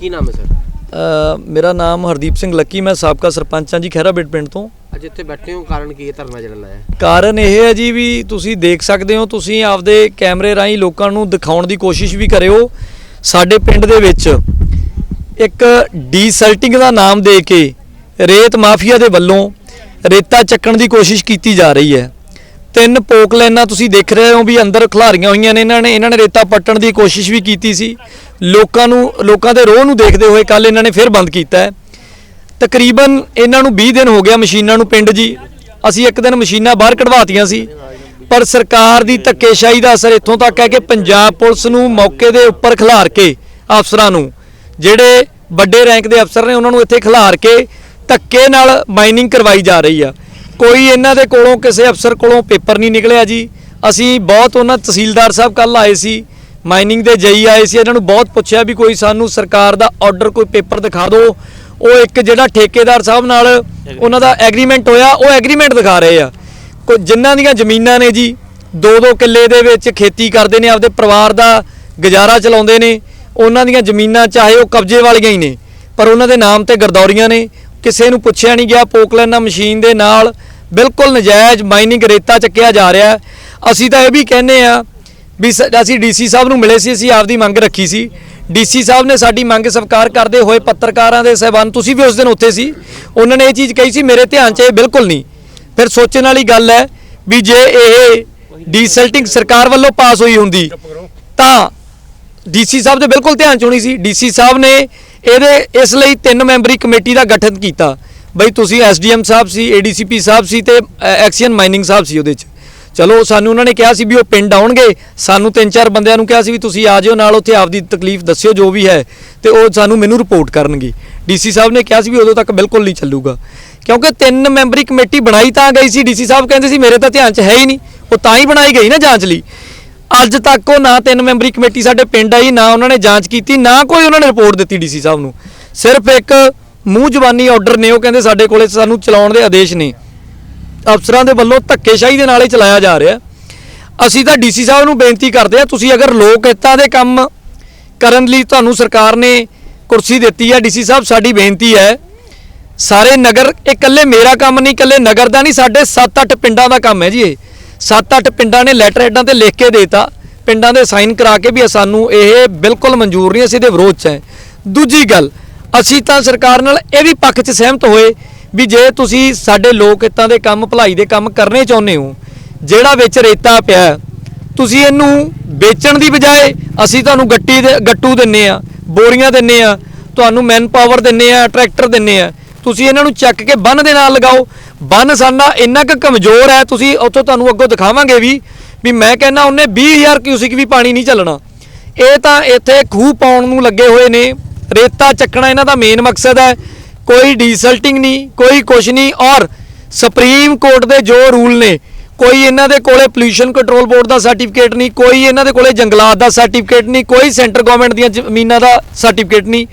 ਕੀ ਨਾਮ ਹੈ ਸਰ? ਅ, ਮੇਰਾ ਨਾਮ ਹਰਦੀਪ ਸਿੰਘ ਲੱਕੀ ਮੈਂ ਸਾਬਕਾ ਸਰਪੰਚ ਹਾਂ ਜੀ ਖਹਿਰਾਬੇਟ ਪਿੰਡ ਤੋਂ। ਅੱਜ ਇੱਥੇ ਬੈਠੇ ਹੋ ਕਾਰਨ ਕੀ ਹੈ ਧਰਨਾ ਜਿਹੜਾ ਲਾਇਆ? ਕਾਰਨ ਇਹ ਹੈ ਜੀ ਵੀ ਤੁਸੀਂ ਦੇਖ ਸਕਦੇ ਹੋ ਤੁਸੀਂ ਆਪਦੇ ਕੈਮਰੇ ਰਾਹੀਂ ਲੋਕਾਂ ਨੂੰ ਦਿਖਾਉਣ ਦੀ ਕੋਸ਼ਿਸ਼ ਵੀ ਕਰਿਓ। ਸਾਡੇ ਪਿੰਡ ਦੇ ਵਿੱਚ ਇੱਕ ਡੀਸਲਟਿੰਗ ਦਾ ਨਾਮ ਦੇ ਕੇ ਰੇਤ ਮਾਫੀਆ ਦੇ ਵੱਲੋਂ ਰੇਤਾ ਚੱਕਣ ਦੀ ਕੋਸ਼ਿਸ਼ ਕੀਤੀ ਜਾ ਰਹੀ ਹੈ। ਤਿੰਨ ਪੋਕ ਲਾਈਨਾਂ ਤੁਸੀਂ ਦੇਖ ਰਹੇ ਹੋ ਵੀ ਅੰਦਰ ਖਿਲਾਰੀਆਂ ਹੋਈਆਂ ਨੇ, ਇਹਨਾਂ ਨੇ ਇਹਨਾਂ ਨੇ ਰੇਤਾ ਪੱਟਣ ਦੀ ਕੋਸ਼ਿਸ਼ ਵੀ ਕੀਤੀ ਸੀ। ਲੋਕਾਂ ਨੂੰ, ਲੋਕਾਂ ਦੇ ਰੋਹ ਨੂੰ ਦੇਖਦੇ ਹੋਏ ਕੱਲ ਇਹਨਾਂ ਨੇ ਫਿਰ ਬੰਦ ਕੀਤਾ ਹੈ। ਤਕਰੀਬਨ ਇਹਨਾਂ ਨੂੰ 20 ਦਿਨ ਹੋ ਗਿਆ ਮਸ਼ੀਨਾਂ ਨੂੰ ਪਿੰਡ ਜੀ। ਅਸੀਂ ਇੱਕ ਦਿਨ ਮਸ਼ੀਨਾਂ ਬਾਹਰ ਕਢਵਾਤੀਆਂ ਸੀ, ਪਰ ਸਰਕਾਰ ਦੀ ਧੱਕੇਸ਼ਾਹੀ ਦਾ ਅਸਰ ਇੱਥੋਂ ਤੱਕ ਹੈ ਕਿ ਪੰਜਾਬ ਪੁਲਿਸ ਨੂੰ ਮੌਕੇ ਦੇ ਉੱਪਰ ਖਿਲਾਰ ਕੇ ਅਫਸਰਾਂ ਨੂੰ, ਜਿਹੜੇ ਵੱਡੇ ਰੈਂਕ ਦੇ ਅਫਸਰ ਨੇ, ਉਹਨਾਂ ਨੂੰ ਇੱਥੇ ਖਿਲਾਰ ਕੇ ਧੱਕੇ ਨਾਲ ਮਾਈਨਿੰਗ ਕਰਵਾਈ ਜਾ ਰਹੀ ਆ। ਕੋਈ ਇਹਨਾਂ ਦੇ ਕੋਲੋਂ ਕਿਸੇ ਅਫਸਰ ਕੋਲੋਂ ਪੇਪਰ ਨਹੀਂ ਨਿਕਲਿਆ ਜੀ। ਅਸੀਂ ਬਹੁਤ ਉਹਨਾਂ ਤਹਿਸੀਲਦਾਰ ਸਾਹਿਬ ਕੱਲ ਆਏ ਸੀ, ਮਾਈਨਿੰਗ ਦੇ ਜਈ ਆਏ ਸੀ, ਇਹਨਾਂ ਨੂੰ ਬਹੁਤ ਪੁੱਛਿਆ ਵੀ ਕੋਈ ਸਾਨੂੰ ਸਰਕਾਰ ਦਾ ਆਰਡਰ ਕੋਈ ਪੇਪਰ ਦਿਖਾ ਦਿਓ। ਉਹ ਇੱਕ ਜਿਹੜਾ ਠੇਕੇਦਾਰ ਸਾਹਿਬ ਨਾਲ ਉਹਨਾਂ ਦਾ ਐਗਰੀਮੈਂਟ ਹੋਇਆ, ਉਹ ਐਗਰੀਮੈਂਟ ਦਿਖਾ ਰਹੇ ਆ। ਕੋਈ ਜਿਨ੍ਹਾਂ ਦੀਆਂ ਜ਼ਮੀਨਾਂ ਨੇ ਜੀ ਦੋ ਦੋ ਕਿੱਲੇ ਦੇ ਵਿੱਚ ਖੇਤੀ ਕਰਦੇ ਨੇ, ਆਪਦੇ ਪਰਿਵਾਰ ਦਾ ਗੁਜ਼ਾਰਾ ਚਲਾਉਂਦੇ ਨੇ। ਉਹਨਾਂ ਦੀਆਂ ਜ਼ਮੀਨਾਂ ਚਾਹੇ ਉਹ ਕਬਜ਼ੇ ਵਾਲੀਆਂ ਹੀ ਨੇ, ਪਰ ਉਹਨਾਂ ਦੇ ਨਾਮ ਤੇ ਗਰਦੌਰੀਆਂ ਨੇ। ਕਿਸੇ ਨੂੰ ਪੁੱਛਿਆ ਨਹੀਂ ਗਿਆ, ਪੋਕਲੈਨਾ ਮਸ਼ੀਨ ਦੇ ਨਾਲ ਬਿਲਕੁਲ ਨਜਾਇਜ਼ ਮਾਈਨਿੰਗ ਰੇਤਾ ਚੱਕਿਆ ਜਾ ਰਿਹਾ ਅਸੀਂ ਤਾਂ ਇਹ ਵੀ ਕਹਿੰਦੇ ਆ ਵੀ ਸ- ਅਸੀਂ ਡੀਸੀ ਸਾਹਿਬ ਨੂੰ ਮਿਲੇ ਸੀ, ਅਸੀਂ ਆਪਦੀ ਮੰਗ ਰੱਖੀ ਸੀ। ਡੀਸੀ ਸਾਹਿਬ ਨੇ ਸਾਡੀ ਮੰਗ ਸਵੀਕਾਰ ਕਰਦੇ ਹੋਏ ਪੱਤਰਕਾਰਾਂ ਦੇ ਸਹਿਬਾਨ, ਤੁਸੀਂ ਵੀ ਉਸ ਦਿਨ ਉੱਥੇ ਸੀ। ਉਹਨਾਂ ਨੇ ਇਹ ਚੀਜ਼ ਕਹੀ ਸੀ, ਮੇਰੇ ਧਿਆਨ 'ਚ ਇਹ ਬਿਲਕੁਲ ਨਹੀਂ। ਫਿਰ ਸੋਚਣ ਵਾਲੀ ਗੱਲ ਹੈ ਵੀ ਜੇ ਇਹ ਡੀਸਲਟਿੰਗ ਸਰਕਾਰ ਵੱਲੋਂ ਪਾਸ ਹੋਈ ਹੁੰਦੀ, ਤਾਂ ਡੀਸੀ ਸਾਹਿਬ ਦੇ ਬਿਲਕੁਲ ਧਿਆਨ ਚ ਹੋਣੀ ਸੀ। ਡੀਸੀ ਸਾਹਿਬ ਨੇ ਇਹਦੇ, ਇਸ ਲਈ ਤਿੰਨ ਮੈਂਬਰੀ ਕਮੇਟੀ ਦਾ ਗਠਨ ਕੀਤਾ। ਬਈ ਤੁਸੀਂ ਐਸਡੀਐਮ ਸਾਹਿਬ ਸੀ, ਏਡੀਸੀਪੀ ਸਾਹਿਬ ਸੀ ਤੇ ਐਕਸੀਅਨ ਮਾਈਨਿੰਗ ਸਾਹਿਬ ਸੀ ਉਹਦੇ ਚ। ਚਲੋ, ਸਾਨੂੰ ਉਹਨਾਂ ਨੇ ਕਿਹਾ ਸੀ ਵੀ ਉਹ ਪਿੰਡ ਆਉਣਗੇ। ਸਾਨੂੰ ਤਿੰਨ ਚਾਰ ਬੰਦਿਆਂ ਨੂੰ ਕਿਹਾ ਸੀ ਵੀ ਤੁਸੀਂ ਆ ਜਿਓ ਨਾਲ ਉੱਥੇ ਆਪਦੀ ਤਕਲੀਫ ਦੱਸਿਓ, ਜੋ ਵੀ ਹੈ, ਤੇ ਉਹ ਸਾਨੂੰ ਮੈਨੂੰ ਰਿਪੋਰਟ ਕਰਨਗੇ। ਡੀਸੀ ਸਾਹਿਬ ਨੇ ਕਿਹਾ ਸੀ ਵੀ ਉਦੋਂ ਤੱਕ ਬਿਲਕੁਲ ਨਹੀਂ ਚੱਲੂਗਾ। ਕਿਉਂਕਿ ਤਿੰਨ ਮੈਂਬਰੀ ਕਮੇਟੀ ਬਣਾਈ ਤਾਂ ਗਈ ਸੀ, ਡੀਸੀ ਸਾਹਿਬ ਕਹਿੰਦੇ ਸੀ, ਮੇਰੇ ਤਾਂ ਧਿਆਨ 'ਚ ਹੈ ਹੀ ਨਹੀਂ। ਉਹ ਤਾਂ ਹੀ ਬਣਾਈ ਗਈ ਨਾ ਜਾਂਚ ਲਈ। ਅੱਜ ਤੱਕ ਉਹ ਨਾ ਤਿੰਨ ਮੈਂਬਰੀ ਕਮੇਟੀ ਸਾਡੇ ਪਿੰਡ ਆਈ, ਨਾ ਉਹਨਾਂ ਨੇ ਜਾਂਚ ਕੀਤੀ, ਨਾ ਕੋਈ ਉਹਨਾਂ ਨੇ ਰਿਪੋਰਟ ਦਿੱਤੀ ਡੀਸੀ ਸਾਹਿਬ ਨੂੰ। ਸਿਰਫ ਇੱਕ ਮੂੰਹ ਜ਼ਬਾਨੀ ਆਰਡਰ ਨੇ, ਉਹ ਕਹਿੰਦੇ ਸਾਡੇ ਕੋਲੇ ਸਾਨੂੰ ਚਲਾਉਣ ਦੇ ਆਦੇਸ਼ ਨੇ। ਅਫਸਰਾਂ ਦੇ ਵੱਲੋਂ ਧੱਕੇਸ਼ਾਹੀ ਦੇ ਨਾਲ ਹੀ ਚਲਾਇਆ ਜਾ ਰਿਹਾ। ਅਸੀਂ ਤਾਂ ਡੀਸੀ ਸਾਹਿਬ ਨੂੰ ਬੇਨਤੀ ਕਰਦੇ ਆ ਤੁਸੀਂ ਅਗਰ ਲੋਕ ਹਿੱਤਾਂ ਦੇ ਕੰਮ ਕਰਨ ਲਈ ਤੁਹਾਨੂੰ ਸਰਕਾਰ ਨੇ ਕੁਰਸੀ ਦਿੱਤੀ ਹੈ, ਡੀਸੀ ਸਾਹਿਬ, ਸਾਡੀ ਬੇਨਤੀ ਹੈ, ਸਾਰੇ ਨਗਰ, ਇਹ ਇਕੱਲੇ ਮੇਰਾ ਕੰਮ ਨਹੀਂ, ਇਕੱਲੇ ਨਗਰ ਦਾ ਨਹੀਂ, ਸਾਡੇ 7-8 ਪਿੰਡਾਂ ਦਾ ਕੰਮ ਹੈ ਜੀ ਇਹ। 7-8 ਪਿੰਡਾਂ ਨੇ ਲੈਟਰ ਹੈਡਾਂ ਤੇ ਲਿਖ ਕੇ ਦੇਤਾ, ਪਿੰਡਾਂ ਦੇ ਸਾਈਨ ਕਰਾ ਕੇ ਵੀ ਸਾਨੂੰ ਇਹ ਬਿਲਕੁਲ ਮਨਜ਼ੂਰ ਨਹੀਂ, ਅਸੀਂ ਇਹਦੇ ਵਿਰੋਧ 'ਚ ਹੈ। ਦੂਜੀ ਗੱਲ ਅਸੀਂ ਤਾਂ ਸਰਕਾਰ ਨਾਲ ਇਹ ਵੀ ਪੱਖ 'ਚ ਸਹਿਮਤ ਹੋਏ ਵੀ ਜੇ ਤੁਸੀਂ ਸਾਡੇ ਲੋਕ ਹਿੱਤਾਂ ਦੇ ਕੰਮ, ਭਲਾਈ ਦੇ ਕੰਮ ਕਰਨੇ ਚਾਹੁੰਦੇ ਹੋ, ਜਿਹੜਾ ਵਿੱਚ ਰੇਤਾ ਪਿਆ, ਤੁਸੀਂ ਇਹਨੂੰ ਵੇਚਣ ਦੀ ਬਜਾਏ ਅਸੀਂ ਤੁਹਾਨੂੰ ਗੱਟੀ ਦੇ, ਗੱਟੂ ਦਿੰਨੇ ਆ, ਬੋਰੀਆਂ ਦਿੰਨੇ ਆ, ਤੁਹਾਨੂੰ ਮੈਨ ਪਾਵਰ ਦਿੰਨੇ ਆ ਟਰੈਕਟਰ ਦਿੰਨੇ ਆ, ਤੁਸੀਂ ਇਹਨਾਂ ਨੂੰ ਚੱਕ ਕੇ ਬੰਨ ਦੇ ਨਾਲ ਲਗਾਓ। ਬੰਨ ਸਾਡਾ ਇੰਨਾ ਕੁ ਕਮਜ਼ੋਰ ਹੈ, ਤੁਸੀਂ ਉੱਥੋਂ ਤੁਹਾਨੂੰ ਅੱਗੋਂ ਦਿਖਾਵਾਂਗੇ ਵੀ ਵੀ ਮੈਂ ਕਹਿੰਦਾ ਉਹਨੇ 20000 ਕਿਊਸਿਕ ਵੀ ਪਾਣੀ ਨਹੀਂ ਚੱਲਣਾ ਇਹ ਤਾਂ ਇੱਥੇ ਖੂਹ ਪਾਉਣ ਨੂੰ ਲੱਗੇ ਹੋਏ ਨੇ। ਰੇਤਾ ਚੱਕਣਾ ਇਹਨਾਂ ਦਾ ਮੇਨ ਮਕਸਦ ਹੈ। ਕੋਈ ਡੀਸਲਟਿੰਗ ਨਹੀਂ ਕੋਈ ਕੁਛ ਨਹੀਂ ਔਰ ਸੁਪਰੀਮ ਕੋਰਟ ਦੇ ਜੋ ਰੂਲ ਨੇ ਕੋਈ ਇਹਨਾਂ ਦੇ ਕੋਲੇ ਪੋਲੂਸ਼ਨ ਕੰਟਰੋਲ ਬੋਰਡ ਦਾ ਸਰਟੀਫਿਕੇਟ ਨਹੀਂ ਕੋਈ ਇਹਨਾਂ ਦੇ ਕੋਲੇ ਜੰਗਲਾਤ ਦਾ ਸਰਟੀਫਿਕੇਟ ਨਹੀਂ ਕੋਈ ਸੈਂਟਰ ਗਵਰਨਮੈਂਟ ਦੀਆਂ ਜ਼ਮੀਨਾਂ ਦਾ ਸਰਟੀਫਿਕੇਟ ਨਹੀਂ।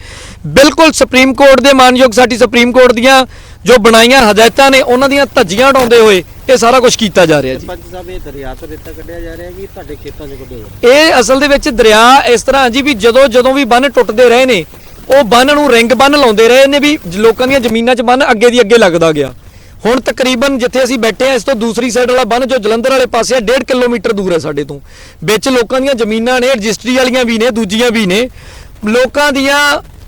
ਬਿਲਕੁਲ ਸੁਪਰੀਮ ਕੋਰਟ ਦੇ ਮਾਨਯੋਗ ਸਾਡੀ ਸੁਪਰੀਮ ਕੋਰਟ ਦੀਆਂ ਜੋ ਬਣਾਈਆਂ ਹਦਾਇਤਾਂ ਨੇ ਉਹਨਾਂ ਦੀਆਂ ਧੱਜੀਆਂ ਉਡਾਉਂਦੇ ਹੋਏ ਇਹ ਸਾਰਾ ਕੁਝ ਕੀਤਾ ਜਾ ਰਿਹਾ ਜੀ। ਪੰਚ ਸਾਹਿਬ ਇਹ ਦਰਿਆ ਤੋਂ ਰੇਤਾ ਕੱਢਿਆ ਜਾ ਰਿਹਾ ਕਿ ਤੁਹਾਡੇ ਖੇਤਾਂ 'ਚ ਕੱਢਿਆ ਜਾ ਰਿਹਾ ਇਹ ਅਸਲ ਦੇ ਵਿੱਚ ਦਰਿਆ ਇਸ ਤਰ੍ਹਾਂ ਜੀ ਵੀ ਜਦੋਂ ਜਦੋਂ ਵੀ ਬੰਨ ਟੁੱਟਦੇ ਰਹੇ ਨੇ ਉਹ ਬੰਨ ਨੂੰ ਰਿੰਗ ਬੰਨ ਲਾਉਂਦੇ ਰਹੇ ਨੇ ਵੀ ਲੋਕਾਂ ਦੀਆਂ ਜ਼ਮੀਨਾਂ 'ਚ ਬੰਨ ਅੱਗੇ ਦੀ ਅੱਗੇ ਲੱਗਦਾ ਗਿਆ। ਹੁਣ ਤਕਰੀਬਨ ਜਿੱਥੇ ਅਸੀਂ ਬੈਠੇ ਆ ਇਸ ਤੋਂ ਦੂਸਰੀ ਸਾਈਡ ਵਾਲਾ ਬੰਨ ਜੋ ਜਲੰਧਰ ਵਾਲੇ ਪਾਸੇ ਆ 1.5 ਕਿਲੋਮੀਟਰ ਦੂਰ ਹੈ ਸਾਡੇ ਤੋਂ। ਵਿੱਚ ਲੋਕਾਂ ਦੀਆਂ ਜ਼ਮੀਨਾਂ ਨੇ, ਰਜਿਸਟਰੀ ਵਾਲੀਆਂ ਵੀ ਨੇ, ਦੂਜੀਆਂ ਵੀ ਨੇ। ਲੋਕਾਂ ਦੀਆਂ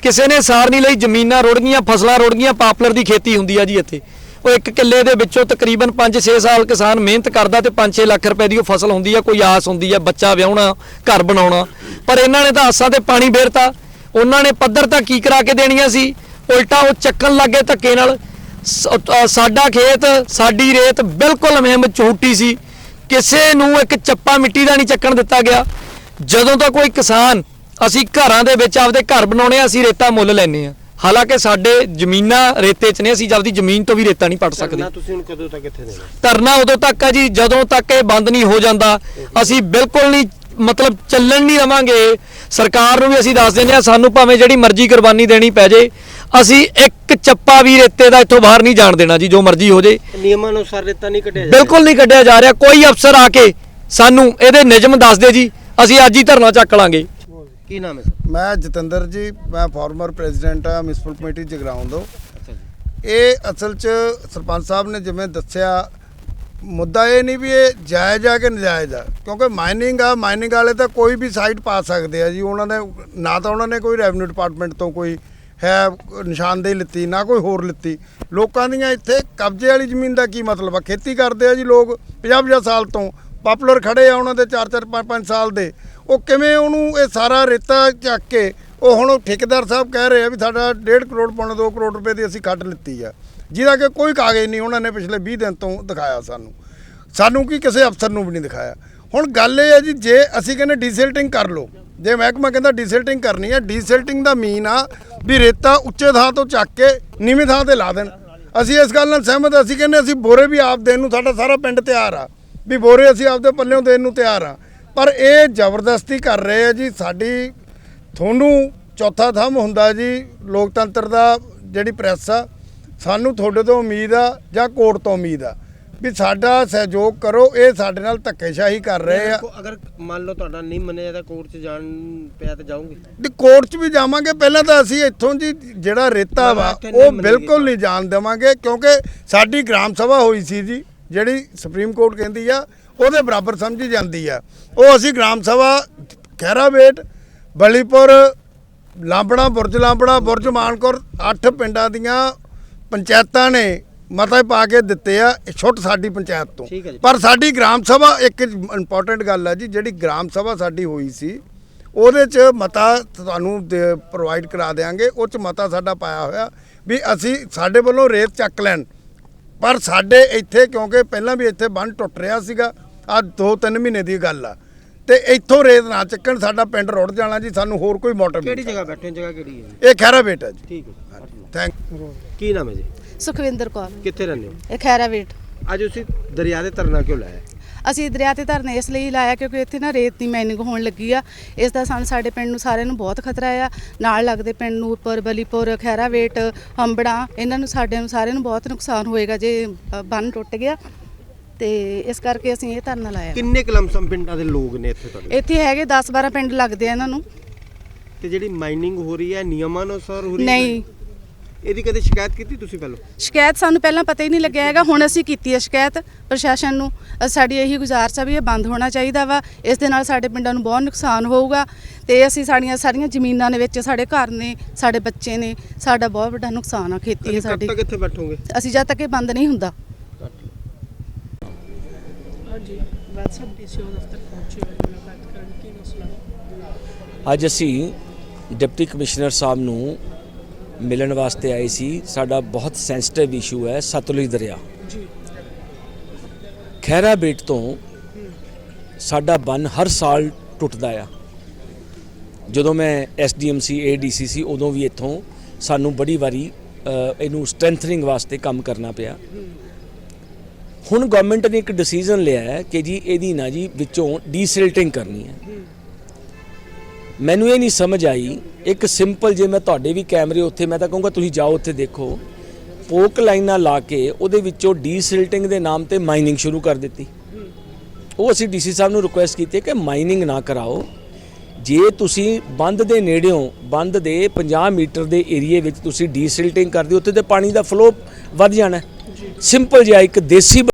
ਕਿਸੇ ਨੇ ਸਾਰ ਨਹੀਂ ਲਈ, ਜ਼ਮੀਨਾਂ ਰੁੜ ਗਈਆਂ, ਫਸਲਾਂ ਰੁੜ ਗਈਆਂ, ਪਾਪਲਰ ਦੀ ਖੇਤੀ ਹੁੰਦੀ ਆ ਜੀ ਇੱਥੇ। ਉਹ ਇੱਕ ਕਿੱਲੇ ਦੇ ਵਿੱਚੋਂ ਤਕਰੀਬਨ 5-6 ਸਾਲ ਕਿਸਾਨ ਮਿਹਨਤ ਕਰਦਾ ਤੇ 5-6 ਲੱਖ ਰੁਪਏ ਦੀ ਉਹ ਫਸਲ ਹੁੰਦੀ ਆ, ਕੋਈ ਆਸ ਹੁੰਦੀ ਆ, ਬੱਚਾ ਵਿਆਹਣਾ, ਘਰ ਬਣਾਉਣਾ। ਪਰ ਇਹਨਾਂ ਨੇ ਤਾਂ ਆਸਾਂ ਤੇ ਪਾਣੀ ਫੇਰਤਾ ਉਹਨਾਂ ਨੇ ਪੱਧਰ ਤਾਂ ਕੀ ਕਰਾ ਕੇ ਦੇਣੀਆਂ ਸੀ? ਉਲਟਾ ਉਹ ਚੱਕਣ ਲੱਗੇ ਧੱਕੇ ਨਾਲ। ਸਾਡਾ ਖੇਤ ਸਾਡੀ ਰੇਤ ਬਿਲਕੁਲ ਮਹਿਮ ਝੂਟੀ ਸੀ। ਕਿਸੇ ਨੂੰ ਇੱਕ ਚੱਪਾ ਮਿੱਟੀ ਦਾ ਨਹੀਂ ਚੱਕਣ ਦਿੱਤਾ ਗਿਆ। ਜਦੋਂ ਤਾਂ ਕੋਈ ਕਿਸਾਨ ਅਸੀਂ ਘਰਾਂ ਦੇ ਵਿੱਚ ਆਪਦੇ ਘਰ ਬਣਾਉਣੇ ਆ ਅਸੀਂ ਰੇਤਾ ਮੁੱਲ ਲੈਨੇ ਆ। ਹਾਲਾਂਕਿ ਸਾਡੇ ਜ਼ਮੀਨਾਂ ਰੇਤੇ 'ਚ ਨੇ ਅਸੀਂ ਆਪਦੀ ਜ਼ਮੀਨ ਤੋਂ ਵੀ ਰੇਤਾ ਨਹੀਂ ਪੱਟ ਸਕਦੇ। ਧਰਨਾ ਤੁਸੀਂ ਹੁਣ ਕਦੋਂ ਤੱਕ ਇੱਥੇ ਦੇਣਾ? ਧਰਨਾ ਉਦੋਂ ਤੱਕ ਹੈ ਜੀ ਜਦੋਂ ਤੱਕ ਇਹ ਬੰਦ ਨਹੀਂ ਹੋ ਜਾਂਦਾ ਅਸੀਂ ਬਿਲਕੁਲ ਨਹੀਂ ਮਤਲਬ ਚੱਲਣ ਨਹੀਂ ਰਵਾਂਗੇ ਸਰਕਾਰ ਨੂੰ ਵੀ ਅਸੀਂ ਦੱਸ ਦਿੰਦੇ ਆ ਸਾਨੂੰ ਭਾਵੇਂ ਜਿਹੜੀ ਮਰਜ਼ੀ ਕੁਰਬਾਨੀ ਦੇਣੀ ਪੈ ਜੇ ਅਸੀਂ ਇੱਕ ਚੱਪਾ ਵੀ ਰੇਤੇ ਦਾ ਇੱਥੋਂ ਬਾਹਰ ਨਹੀਂ ਜਾਣ ਦੇਣਾ ਜੀ ਜੋ ਮਰਜ਼ੀ ਹੋ ਜੇ। ਨਿਯਮਾਂ ਅਨੁਸਾਰ ਰੇਤਾ ਨਹੀਂ ਕੱਢਿਆ ਜਾ ਬਿਲਕੁਲ ਨਹੀਂ ਕੱਢਿਆ ਜਾ ਰਿਹਾ। ਕੋਈ ਅਫਸਰ ਆ ਕੇ ਸਾਨੂੰ ਇਹਦੇ ਨਿਯਮ ਦੱਸ ਦੇ ਜੀ ਅਸੀਂ ਅੱਜ ਹੀ ਧਰਨਾ ਚੱਕ ਲਾਂਗੇ। ਕੀ ਨਾਮ ਹੈ ਸਰ? ਮੈਂ ਜਤਿੰਦਰ ਜੀ ਮੈਂ ਫਾਰਮਰ ਪ੍ਰੈਜ਼ੀਡੈਂਟ ਆ ਮਿਊਨਿਸਪਲ ਕਮੇਟੀ ਜਗਰਾਉਂ ਇਹ ਅਸਲ 'ਚ ਸਰਪੰਚ ਸਾਹਿਬ ਨੇ ਜਿਵੇਂ ਦੱਸਿਆ ਮੁੱਦਾ ਇਹ ਨਹੀਂ ਵੀ ਇਹ ਜਾਇਜ਼ ਆ ਕਿ ਨਜਾਇਜ਼ ਆ, ਕਿਉਂਕਿ ਮਾਈਨਿੰਗ ਆ ਮਾਈਨਿੰਗ ਵਾਲੇ ਤਾਂ ਕੋਈ ਵੀ ਸਾਈਟ ਪਾ ਸਕਦੇ ਆ ਜੀ, ਉਹਨਾਂ ਨੇ ਨਾ ਤਾਂ ਉਹਨਾਂ ਨੇ ਕੋਈ ਰੈਵਨਿਊ ਡਿਪਾਰਟਮੈਂਟ ਤੋਂ ਕੋਈ ਹੈ ਨਿਸ਼ਾਨਦੇਹੀ ਲਿੱਤੀ, ਨਾ ਕੋਈ ਹੋਰ ਲਿੱਤੀ। ਲੋਕਾਂ ਦੀਆਂ ਇੱਥੇ ਕਬਜ਼ੇ ਵਾਲੀ ਜ਼ਮੀਨ ਦਾ ਕੀ ਮਤਲਬ ਆ? ਖੇਤੀ ਕਰਦੇ ਆ ਜੀ ਲੋਕ 50-50 ਸਾਲ ਤੋਂ ਪਾਪੂਲਰ ਖੜੇ ਆ ਉਹਨਾਂ ਦੇ 4-4 5-5 ਸਾਲ ਦੇ। ਉਹ ਕਿਵੇਂ ਉਹਨੂੰ ਇਹ ਸਾਰਾ ਰੇਤਾ ਚੱਕ ਕੇ ਉਹ ਹੁਣ ਉਹ ਠੇਕੇਦਾਰ ਸਾਹਿਬ ਕਹਿ ਰਹੇ ਆ ਵੀ ਸਾਡਾ 1.5 ਕਰੋੜ ਪੌਣੇ 2 ਕਰੋੜ ਰੁਪਏ ਦੀ ਅਸੀਂ ਕੱਢ ਲਿੱਤੀ ਆ। ਜਿਹਦਾ ਕਿ ਕੋਈ ਕਾਗਜ਼ ਨਹੀਂ ਉਹਨਾਂ ਨੇ ਪਿਛਲੇ 20 ਦਿਨ ਤੋਂ ਦਿਖਾਇਆ ਸਾਨੂੰ। ਸਾਨੂੰ ਕੀ ਕਿਸੇ ਅਫਸਰ ਨੂੰ ਵੀ ਨਹੀਂ ਦਿਖਾਇਆ। ਹੁਣ ਗੱਲ ਇਹ ਹੈ ਜੀ, ਜੇ ਅਸੀਂ ਕਹਿੰਦੇ ਡੀਸਿਲਟਿੰਗ ਕਰ ਲਓ, ਜੇ ਮਹਿਕਮਾ ਕਹਿੰਦਾ ਡੀਸਿਲਟਿੰਗ ਕਰਨੀ ਹੈ ਡੀਸਿਲਟਿੰਗ ਦਾ ਮੀਨ ਆ ਵੀ ਰੇਤਾ ਉੱਚੇ ਥਾਂ ਤੋਂ ਚੱਕ ਕੇ ਨੀਵੀਂ ਥਾਂ ਤੇ ਲਾ ਦੇਣ। ਅਸੀਂ ਇਸ ਗੱਲ ਨਾਲ ਸਹਿਮਤ ਅਸੀਂ ਕਹਿੰਦੇ ਅਸੀਂ ਬੋਰੇ ਵੀ ਆਪ ਦੇਣ ਨੂੰ ਸਾਡਾ ਸਾਰਾ ਪਿੰਡ ਤਿਆਰ ਆ। ਵੀ ਬੋਰੇ ਅਸੀਂ ਆਪਦੇ ਪੱਲਿਓਂ ਦੇਣ ਨੂੰ ਤਿਆਰ ਆ। ਪਰ ਇਹ ਜ਼ਬਰਦਸਤੀ ਕਰ ਰਹੇ ਆ ਜੀ, ਸਾਡੀ ਤੁਹਾਨੂੰ ਚੌਥਾ ਥੰਮ ਹੁੰਦਾ ਜੀ ਲੋਕਤੰਤਰ ਦਾ ਜਿਹੜੀ ਪ੍ਰੈਸ ਆ ਸਾਨੂੰ ਤੁਹਾਡੇ ਤੋਂ ਉਮੀਦ ਆ ਜਾਂ ਕੋਰਟ ਤੋਂ ਉਮੀਦ ਆ ਵੀ ਸਾਡਾ ਸਹਿਯੋਗ ਕਰੋ ਇਹ ਸਾਡੇ ਨਾਲ ਧੱਕੇਸ਼ਾਹੀ ਕਰ ਰਹੇ ਆ। ਅਗਰ ਮੰਨ ਲਓ ਤੁਹਾਡਾ ਨਹੀਂ ਮੰਨਿਆ ਤਾਂ ਕੋਰਟ 'ਚ ਜਾਣ ਪਿਆ ਤਾਂ ਜਾਓਗੇ। ਤੇ ਕੋਰਟ 'ਚ ਵੀ ਜਾਵਾਂਗੇ ਪਹਿਲਾਂ ਤਾਂ ਅਸੀਂ ਇੱਥੋਂ ਜੀ ਜਿਹੜਾ ਰੇਤਾ ਵਾ ਉਹ। ਬਿਲਕੁਲ ਨਹੀਂ ਜਾਣ ਦੇਵਾਂਗੇ ਕਿਉਂਕਿ ਸਾਡੀ ਗ੍ਰਾਮ ਸਭਾ ਹੋਈ ਸੀ ਜੀ ਜਿਹੜੀ ਸੁਪਰੀਮ ਕੋਰਟ ਕਹਿੰਦੀ ਆ ਉਹਦੇ ਬਰਾਬਰ ਸਮਝੀ ਜਾਂਦੀ ਆ। ਉਹ ਅਸੀਂ ਗ੍ਰਾਮ ਸਭਾ ਖਹਿਰਾਵੇਟ ਬਲੀਪੁਰ ਲਾਂਬੜਾ ਬੁਰਜ ਲਾਂਬੜਾ ਬੁਰਜ ਮਾਨਕੌਰ ਅੱਠ ਪਿੰਡਾਂ ਦੀਆਂ ਪੰਚਾਇਤਾਂ ਨੇ ਮਤਾ ਪਾ ਕੇ ਦਿੱਤੇ ਆ ਛੁੱਟ ਸਾਡੀ ਪੰਚਾਇਤ ਤੋਂ। ਪਰ ਸਾਡੀ ਗ੍ਰਾਮ ਸਭਾ ਇੱਕ ਇੰਪੋਰਟੈਂਟ ਗੱਲ ਹੈ ਜੀ ਜਿਹੜੀ ਗ੍ਰਾਮ ਸਭਾ ਸਾਡੀ ਹੋਈ ਸੀ ਉਹਦੇ 'ਚ ਮਤਾ ਤੁਹਾਨੂੰ ਪ੍ਰੋਵਾਈਡ ਕਰਾ ਦੇਾਂਗੇ ਉਹ 'ਚ ਮਤਾ ਸਾਡਾ ਪਾਇਆ ਹੋਇਆ ਵੀ ਅਸੀਂ ਸਾਡੇ ਵੱਲੋਂ ਰੇਤ ਚੱਕ ਲੈਣ। ਪਰ ਸਾਡੇ ਇੱਥੇ ਕਿਉਂਕਿ ਪਹਿਲਾਂ ਵੀ ਇੱਥੇ ਬੰਨ ਟੁੱਟ ਰਿਹਾ ਸੀਗਾ ਆ 2-3 ਮਹੀਨੇ ਦੀ ਗੱਲ ਆ। ਤੇ ਇੱਥੋਂ ਰੇਤ ਨਾ ਚੱਕਣ ਸਾਡਾ ਪਿੰਡ ਰੁੜ ਜਾਣਾ ਜੀ ਸਾਨੂੰ ਹੋਰ ਕੋਈ ਮੋਟਿਵ ਕਿਹੜੀ ਨਹੀਂ ਜਗ੍ਹਾ ਬੈਠੇ ਹੋ? ਜਗ੍ਹਾ ਕਿਹੜੀ ਹੈ? ਇਹ ਖੈਰਾ ਬੇਟਾ ਜੀ। ਠੀਕ ਹੈ ਥੈਂਕ ਕੀ ਨਾਮ ਹੈ ਜੀ? ਸੁਖਵਿੰਦਰ ਕੌਰ। ਕਿੱਥੇ ਰਹਿੰਦੇ ਹੋ? ਇਹ ਖੈਰਾ ਵੇਟ ਅੱਜ ਤੁਸੀਂ ਦਰਿਆ ਦੇ ਧਰਨਾ ਕਿਉਂ ਲਾਇਆ? ਅਸੀਂ ਦਰਿਆ ਤੇ ਧਰਨੇ ਇਸ ਲਈ ਲਾਇਆ ਕਿਉਂਕਿ ਇੱਥੇ ਨਾ ਰੇਤ ਦੀ ਮਾਈਨਿੰਗ ਹੋਣ ਲੱਗੀ ਆ। ਇਸ ਦਾ ਸਾਨੂੰ ਸਾਡੇ ਪਿੰਡ ਨੂੰ ਸਾਰਿਆਂ ਨੂੰ ਬਹੁਤ ਖਤਰਾ ਆ। ਨਾਲ ਲੱਗਦੇ ਪਿੰਡ ਨੂਰਪੁਰ ਬਲੀਪੁਰ ਖੈਰਾ ਵੇਟ ਹੰਬੜਾ ਇਹਨਾਂ ਨੂੰ ਸਾਡੇ ਨੂੰ ਸਾਰਿਆਂ ਨੂੰ ਬਹੁਤ ਨੁਕਸਾਨ ਹੋਏਗਾ ਜੇ ਅ, ਬੰਨ ਟੁੱਟ ਗਿਆ। ਤੇ ਇਸ ਕਰਕੇ ਅਸੀਂ ਇਹ ਧਰਨਾ ਲਾਇਆ। ਕਿੰਨੇ ਕਲਮਸਮ ਪਿੰਡਾਂ ਦੇ ਲੋਕ ਨੇ ਇੱਥੇ ਤੁਹਾਡੇ? ਇੱਥੇ ਹੈਗੇ 10 12 ਪਿੰਡ ਲੱਗਦੇ ਆ ਇਹਨਾਂ ਨੂੰ। ਤੇ ਜਿਹੜੀ ਮਾਈਨਿੰਗ ਹੋ ਰਹੀ ਹੈ ਨਿਯਮਾਂ ਅਨੁਸਾਰ ਹੋ ਰਹੀ ਹੈ? ਨਹੀਂ। ਇਹਦੀ ਕਦੇ ਸ਼ਿਕਾਇਤ ਕੀਤੀ ਤੁਸੀਂ ਪਹਿਲਾਂ? ਸ਼ਿਕਾਇਤ ਸਾਨੂੰ ਪਹਿਲਾਂ ਪਤਾ ਹੀ ਨਹੀਂ ਲੱਗਿਆ ਹੈਗਾ ਹੁਣ ਅਸੀਂ ਕੀਤੀ ਹੈ ਸ਼ਿਕਾਇਤ ਪ੍ਰਸ਼ਾਸਨ ਨੂੰ। ਅ, ਸਾਡੀ ਇਹੀ ਗੁਜ਼ਾਰਿਸ਼ ਆ ਵੀ ਇਹ ਬੰਦ ਹੋਣਾ ਚਾਹੀਦਾ ਵਾ ਇਸ ਦੇ ਨਾਲ ਸਾਡੇ ਪਿੰਡਾਂ ਨੂੰ ਬਹੁਤ ਨੁਕਸਾਨ ਹੋਊਗਾ। ਤੇ ਅਸੀਂ ਸਾਡੀਆਂ ਸਾਰੀਆਂ ਜ਼ਮੀਨਾਂ ਦੇ ਵਿੱਚ ਸਾਡੇ ਘਰ ਨੇ ਸਾਡੇ ਬੱਚੇ ਨੇ ਸਾਡਾ ਬਹੁਤ ਵੱਡਾ ਨੁਕਸਾਨ ਆ ਖੇਤੀ ਹੈ ਕਦ ਸਾਡੀ ਤੱਕ ਇੱਥੇ ਬੈਠੋਗੇ? ਅਸੀਂ ਜਦ ਤੱਕ ਇਹ ਬੰਦ ਨਹੀਂ ਹੁੰਦਾ। ਹਾਂਜੀ ਬਾਦ ਸਾਹਿਬ ਡੀਸੀਓ ਦਫ਼ਤਰ ਪਹੁੰਚੇ ਹੋਏ ਮੁਲਾਕਾਤ ਕਰਨ ਕੀ ਮਸਲਾ? ਅੱਜ ਅਸੀਂ ਡਿਪਟੀ ਕਮਿਸ਼ਨਰ ਸਾਹਿਬ ਨੂੰ ਮਿਲਣ ਵਾਸਤੇ ਆਏ ਸੀ। ਸਾਡਾ ਬਹੁਤ ਸੈਂਸਿਟਿਵ ਇਸ਼ੂ ਹੈ ਸਤਲੁਜ ਦਰਿਆ। ਜੀ। ਖਹਿਰਾ ਬੇਟ ਤੋਂ ਸਾਡਾ ਬੰਨ ਹਰ ਸਾਲ ਟੁੱਟਦਾ ਆ। ਜਦੋਂ ਮੈਂ ਐਸਡੀਐਮਸੀ ਏਡੀਸੀਸੀ ਉਦੋਂ ਵੀ ਇੱਥੋਂ ਸਾਨੂੰ ਬੜੀ ਵਾਰੀ ਇਹਨੂੰ ਸਟਰੈਂਥਨਿੰਗ ਵਾਸਤੇ ਕੰਮ ਕਰਨਾ ਪਿਆ। ਹੁਣ ਗਵਰਨਮੈਂਟ ਨੇ ਇੱਕ ਡਿਸੀਜਨ ਲਿਆ ਹੈ ਕਿ ਜੀ ਇਹਦੀ ਨਾ ਜੀ ਵਿੱਚੋਂ ਡੀਸਿਲਟਿੰਗ ਕਰਨੀ ਹੈ। ਮੈਨੂੰ ਇਹ ਨਹੀਂ ਸਮਝ ਆਈ। ਇੱਕ ਸਿੰਪਲ ਜੇ ਮੈਂ ਤੁਹਾਡੇ ਵੀ ਕੈਮਰੇ ਉੱਥੇ ਮੈਂ ਤਾਂ ਕਹੂੰਗਾ ਤੁਸੀਂ ਜਾਓ ਉੱਥੇ ਦੇਖੋ। ਪੋਕ ਲਾਈਨਾਂ ਲਾ ਕੇ ਉਹਦੇ ਵਿੱਚੋਂ ਡੀਸਿਲਟਿੰਗ ਦੇ ਨਾਮ ਤੇ ਮਾਈਨਿੰਗ ਸ਼ੁਰੂ ਕਰ ਦਿੱਤੀ। ਉਹ ਅਸੀਂ ਡੀਸੀ ਸਾਹਿਬ ਨੂੰ ਰਿਕੁਐਸਟ ਕੀਤੀ ਕਿ ਮਾਈਨਿੰਗ ਨਾ ਕਰਾਓ। ਜੇ ਤੁਸੀਂ ਬੰਦ ਦੇ ਨੇੜਿਓਂ ਬੰਦ ਦੇ 50 ਮੀਟਰ ਦੇ ਏਰੀਏ ਵਿੱਚ ਤੁਸੀਂ ਡੀਸਿਲਟਿੰਗ ਕਰਦੇ ਹੋ ਉੱਥੇ ਤੇ ਪਾਣੀ ਦਾ ਫਲੋ ਵੱਧ ਜਾਣਾ ਸਿੰਪਲ ਜਿਹਾ ਇੱਕ ਦੇਸੀ